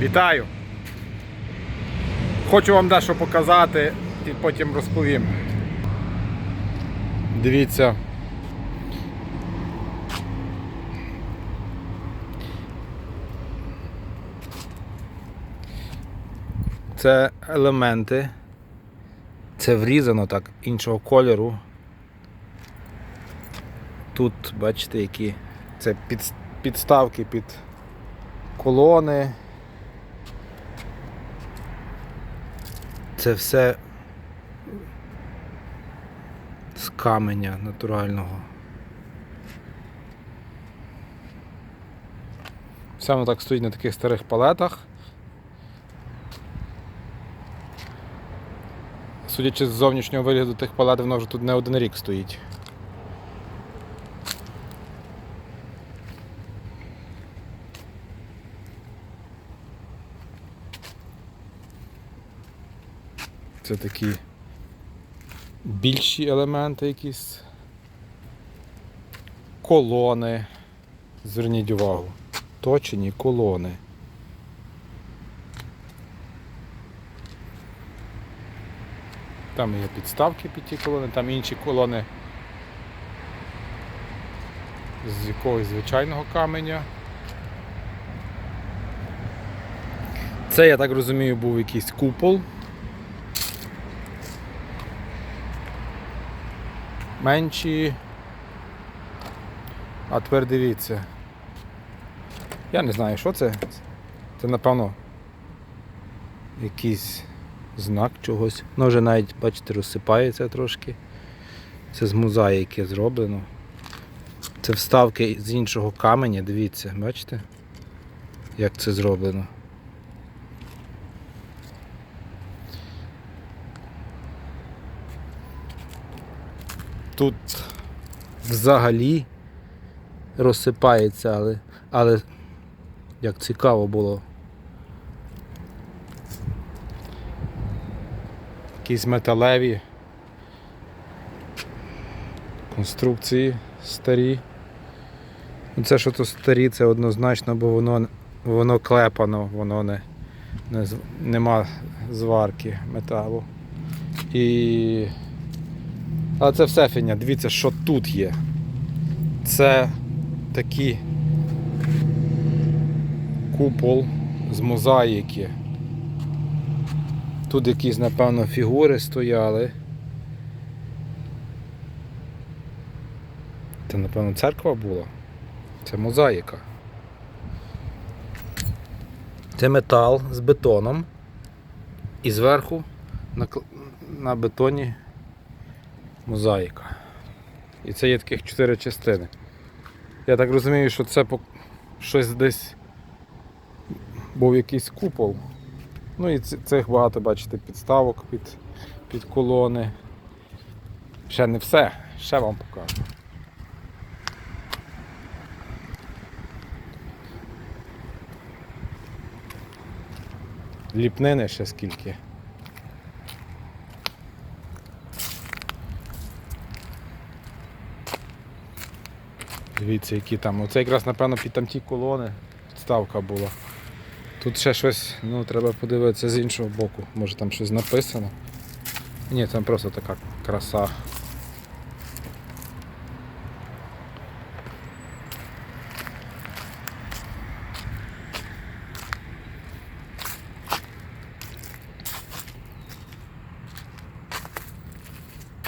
Вітаю! Хочу вам дещо показати і потім розповім. Дивіться. Це елементи. Це врізано так іншого кольору. Тут бачите, які це під, підставки під колони. Це все з каменя натурального. Воно так стоїть на таких старих палетах. Судячи з зовнішнього вигляду тих палет, воно вже тут не один рік стоїть. Це такі більші елементи якісь. Колони. Зверніть увагу. Точені колони. Там є підставки під ті колони, там інші колони з якогось звичайного каменя. Це, я так розумію, був якийсь купол. Менші. А тепер дивіться. Я не знаю, що це. Це напевно якийсь знак чогось. Ну вже навіть, бачите, розсипається трошки. Це з мозаїки зроблено. Це вставки з іншого каменя, дивіться, бачите? Як це зроблено. Тут взагалі розсипається, але, але як цікаво було. Якісь металеві конструкції старі. Ну, Це що то старі, це однозначно, бо воно, воно клепано, воно не, не, нема зварки металу. І... Але це все фігня. Дивіться, що тут є. Це такий купол з мозаїки. Тут якісь, напевно, фігури стояли. Це, напевно, церква була. Це мозаїка. Це метал з бетоном. І зверху на бетоні мозаїка. І це є таких чотири частини. Я так розумію, що це щось десь був якийсь купол. Ну і цих багато, бачите, підставок під, під колони. Ще не все, ще вам покажу. Ліпнини ще скільки. Дивіться, які там. Оце якраз, напевно, під там ті колони підставка була. Тут ще щось, ну, треба подивитися з іншого боку. Може там щось написано. Ні, там просто така краса.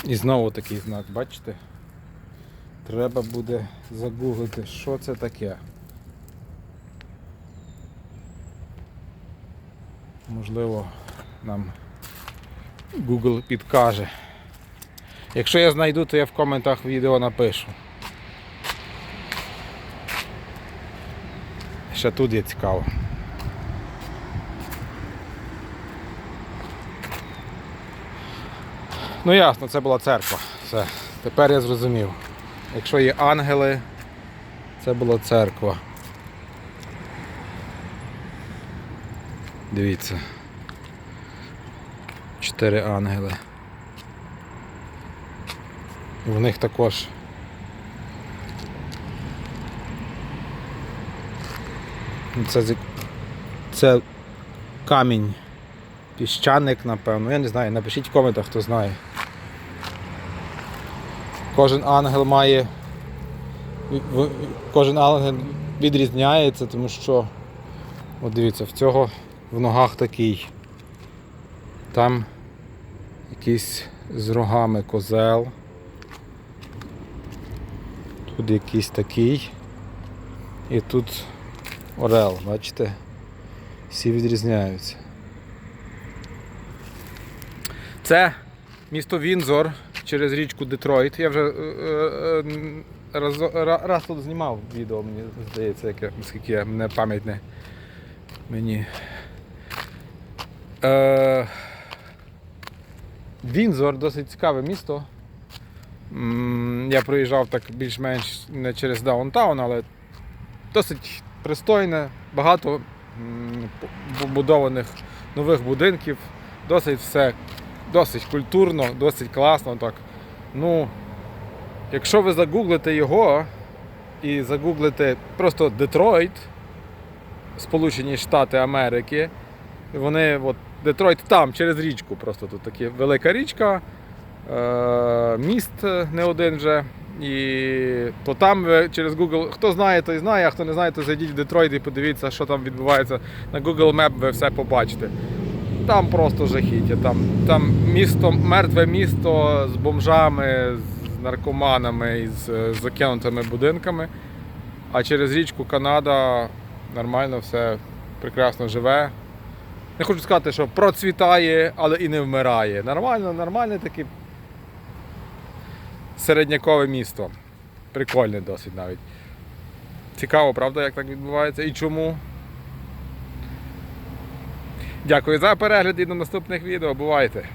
І знову такий знак, бачите? Треба буде загуглити, що це таке. Можливо, нам Google підкаже. Якщо я знайду, то я в коментах відео напишу. Ще тут є цікаво. Ну ясно, це була церква. Все. Тепер я зрозумів. Якщо є ангели, це була церква. Дивіться. Чотири ангели. В них також. Це, це камінь. Піщаник, напевно. Я не знаю, напишіть в коментах, хто знає. Кожен ангел має. Кожен ангел відрізняється, тому що. От дивіться, в цього в ногах такий. Там якийсь з рогами козел. Тут якийсь такий. І тут орел, бачите? Всі відрізняються. Це місто Вінзор через річку Детройт. Я вже е, е, е, раз, раз тут знімав відео, мені здається, яке, наскільки я, мене пам'ять не мені. Е, Вінзор досить цікаве місто. Я проїжджав так більш-менш не через даунтаун, але досить пристойне, багато побудованих нових будинків, досить все досить культурно, досить класно. Так. Ну, якщо ви загуглите його і загуглите просто Детройт, Сполучені Штати Америки, вони от Детройт там, через річку, просто тут така велика річка, е- міст не один вже. І то там ви через Google, хто знає, той знає, а хто не знає, то зайдіть в Детройт і подивіться, що там відбувається. На Google Map ви все побачите. Там просто жахіття. Там, там місто, мертве місто з бомжами, з наркоманами і з закинутими будинками. А через річку Канада нормально все прекрасно живе. Не хочу сказати, що процвітає, але і не вмирає. Нормально, нормальне таке середнякове місто. Прикольне досить навіть. Цікаво, правда, як так відбувається і чому. Дякую за перегляд і до наступних відео. Бувайте!